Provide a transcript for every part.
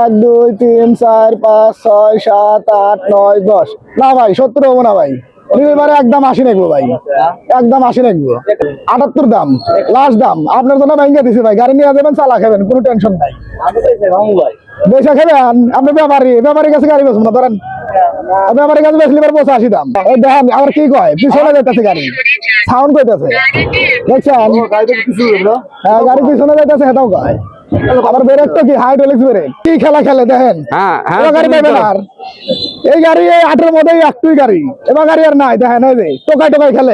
এক দুই তিন চার পাঁচ ছয় সাত আট নয় দশ। না ভাই সত্তর হব না ভাই। এবারে একদম আশি ভাই। একদম আশি আটাত্তর দাম লাস্ট দাম। আপনার জন্য ভেঙে দিছি ভাই। গাড়ি নিয়ে যাবেন চালা খাবেন কোনো টেনশন নাই। খাবেন? আপনি ব্যাপারী ব্যাপারীর কাছে গাড়ি বেচবো না ধরেন। কাছে দাম। এই দেখেন আমার কি কয়? পিছনে যাইতেছে গাড়ি। সাউন্ড দেখছেন? হ্যাঁ গাড়ি পিছনে যাইতেছে হেটাও কয়। আবার ব্রেকটা কি? হাইড্রোলিক্স ব্রেক কি খেলা খেলে দেখেন? হ্যাঁ হ্যাঁ গাড়ি আর। এই গাড়ি এই আটের মধ্যেই একটুই গাড়ি। এবার গাড়ি আর নাই দেখেন এই যে টোকাই টোকাই খেলে।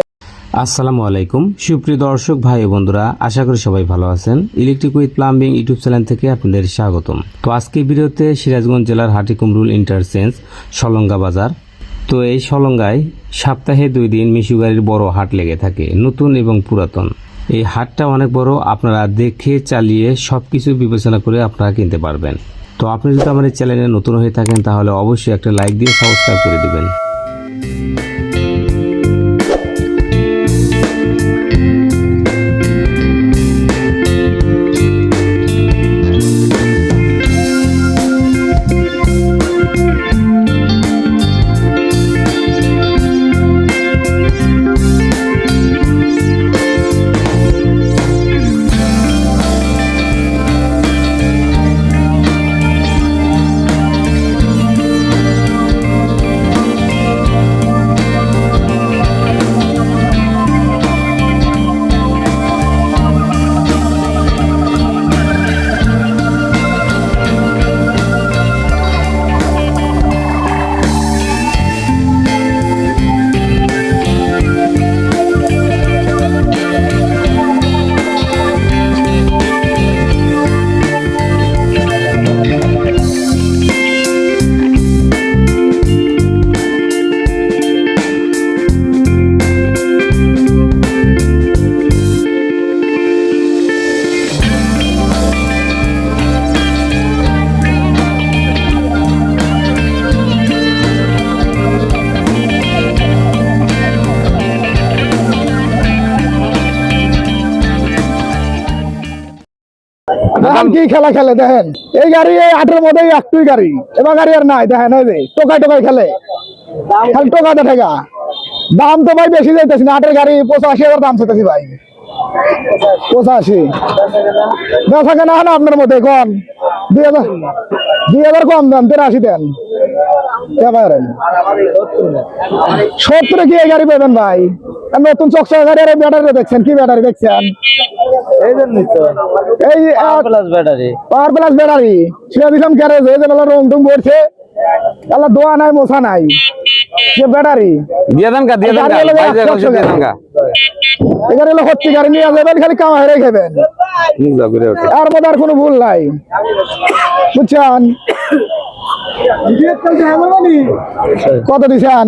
আসসালামু আলাইকুম। সুপ্রিয় দর্শক ভাই বন্ধুরা আশা করি সবাই ভালো আছেন। Electric with plumbing YouTube channel থেকে আপনাদের স্বাগতম। তো আজকে ভিডিওতে সিরাজগঞ্জ জেলার হাটিকুমরুল ইন্টারচেঞ্জ সলঙ্গা বাজার। তো এই সলঙ্গায় সপ্তাহে দুই দিন মিশু গাড়ির বড় হাট লেগে থাকে নতুন এবং পুরাতন। এই হাটটা অনেক বড়, আপনারা দেখে, চালিয়ে সব কিছু বিবেচনা করে আপনারা কিনতে পারবেন। তো আপনি যদি আমার এই চ্যানেলে নতুন হয়ে থাকেন, তাহলে অবশ্যই একটা লাইক দিয়ে সাবস্ক্রাইব করে দিবেন। দেখেন কি খেলা খেলে, দেখেন? এই গাড়ি, এই আটের মধ্যে একটুই গাড়ি। এবার গাড়ি আর নাই, দেখেন, এই যে, টোকায় টোকায় খেলে। খালি টোকাতে ঠেকা। দাম তো ভাই বেশি যাইতেছি না, আটের গাড়ি পঁচাশি হাজার দাম চাইতেছি ভাই। পঁচাশি। দশ হাজার না আপনার মধ্যে কম। দুই হাজার দুই হাজার কম দেন, তেরাশি দেন। এবারে সত্তরে কি গাড়ি পাবেন ভাই। নতুন চকচকা গাড়ি আর ব্যাটারি দেখছেন কি ব্যাটারি দেখছেন? এই জন্যই তো। এই এক- plus battery. Power plus battery. সেটা দিলাম গ্যারেজ যাবে রং টং করছে আল্লাহ দোয়া নাই মশা নাই। যে ব্যাটারি। দিয়ে দেন কা দিয়ে দেন কা দিয়ে দেন কা এখানে হলো হচ্ছে গাড়ি নিয়ে যাবেন খালি কামা হেরে খাবেন। মুখ দাও ঘুরে ওঠে। আর মধ্যে আর কোনো ভুল নাই। বুঝছেন? কত দিছেন?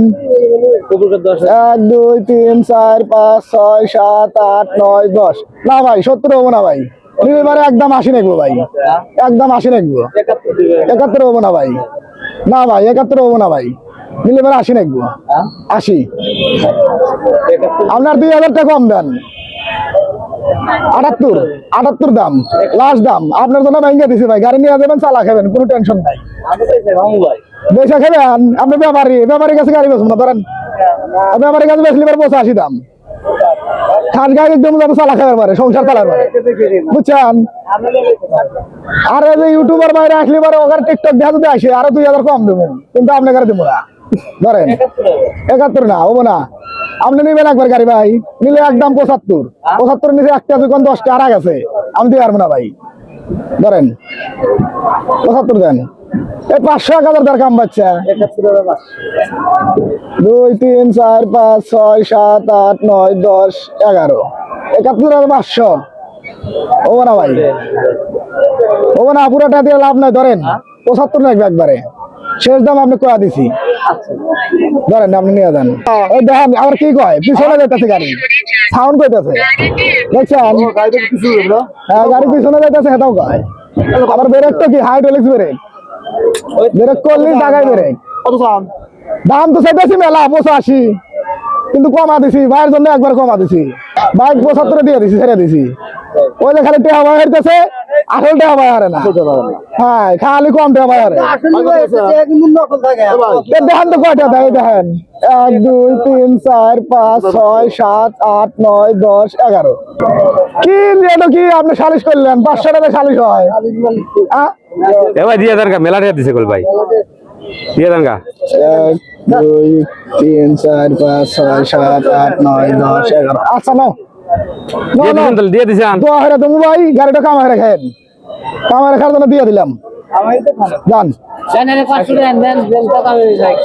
এক দুই তিন চার পাঁচ ছয় সাত আট নয় দশ। না ভাই সত্তর হব না ভাই। এবারে একদম আশি নেব ভাই। একদম আশি নেব একাত্তর হব না ভাই। না ভাই একাত্তর হব না ভাই। নিলে এবার আশি নেব আশি। আপনার দুই হাজার টাকা কম দেন। আটাত্তর। আটাত্তর দাম। লাস্ট দাম। আপনার জন্য ভেঙে দিছি ভাই। গাড়ি নিয়ে যাবেন চালা খাবেন কোনো টেনশন নাই। বেচা খাবেন? আপনি ব্যাপারী। ব্যাপারীর কাছে গাড়ি না ধরেন। ব্যাপারীর কাছে বেচলে এবার পঁচাশি দাম। খাস গাড়ি একদম যাতে চালা খাবার পারে সংসার চালার পারে বুঝছেন? আর যে ইউটিউবার বাইরে আসলে পরে ওখানে টিকটক দেখা যদি আসে আরও দুই হাজার কম দেবো। কিন্তু আপনার দেবো না। ধরেন একাত্তর না হব না। আপনি নিবেন একবার গাড়ি ভাই নিলে একদম পঁচাত্তর। পঁচাত্তর নিচে একটা দোকান দশটা আর গেছে আমি দিতে পারব না ভাই। ধরেন পঁচাত্তর দেন। এই পাঁচশো এক হাজার তার কাম বাচ্চা। দুই তিন চার পাঁচ ছয় সাত আট নয় দশ এগারো। একাত্তর হাজার পাঁচশো। হব না ভাই। হব না পুরোটা দিয়ে লাভ নাই। ধরেন পঁচাত্তর লাগবে একবারে। শেষ দাম আপনি কয়া দিছি? ধরেন আপনি নিয়ে যান। ওই দেখেন আবার কি কয়? পিছনে যাইতেছে গাড়ি। সাউন্ড কইতেছে। দেখছেন? হ্যাঁ গাড়ি পিছনে যাইতেছে হেটাও কয়। আবার ব্রেকটা কি? হাইড্রোলিক্স ব্রেক ব্রেক করলে ব্রেক দাম তো চাইতেছি মেলা পঁচাশি। কিন্তু কমা দিছি ভাইয়ের জন্য একবার কমা দিছি। বাইক পঁচাত্তরে দিয়ে দিছি ছেড়ে দিছি। ওই যে খালি টেহা ভাই হইতেছে আসল টাকা হারে না। হ্যাঁ খালি কম টাকা হারে দেখেন তো কয়টা দেয় দেখেন। এক দুই তিন চার পাঁচ ছয় সাত আট নয় দশ এগারো। কি এটা কি আপনি সালিশ করলেন? পাঁচশো টাকা সালিশ হয়। আ? এ ভাই দিয়ে দেন মেলা টাকা দিছে কল ভাই। দিয়ে দেন এক দুই তিন চার পাঁচ ছয় সাত আট নয় দশ এগারো। আচ্ছা নাও। দিয়ে। দিছেন। দিয়ে হেরে তুমি ভাই গাড়িটা কামা হেরে খায়েন কামা হেরে খাওয়ার জন্য দিয়ে দিলাম। যান।